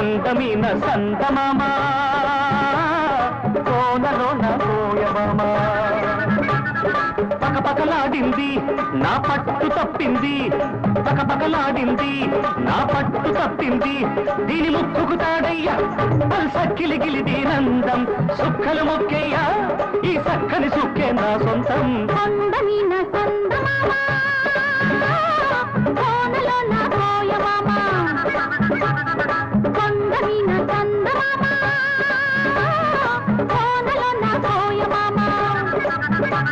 కొండ మీన కోనలోన పోయవమా పకపకలాడింది నా పట్టు తప్పింది. పకపకలాడింది నా పట్టు తప్పింది. దీని ముక్కుకు తాడయ్యా సక్కిలి గిలి దీనందం. సుక్కలు మొక్కయ్యా ఈ సక్కని సుక్కే నా సొంతం.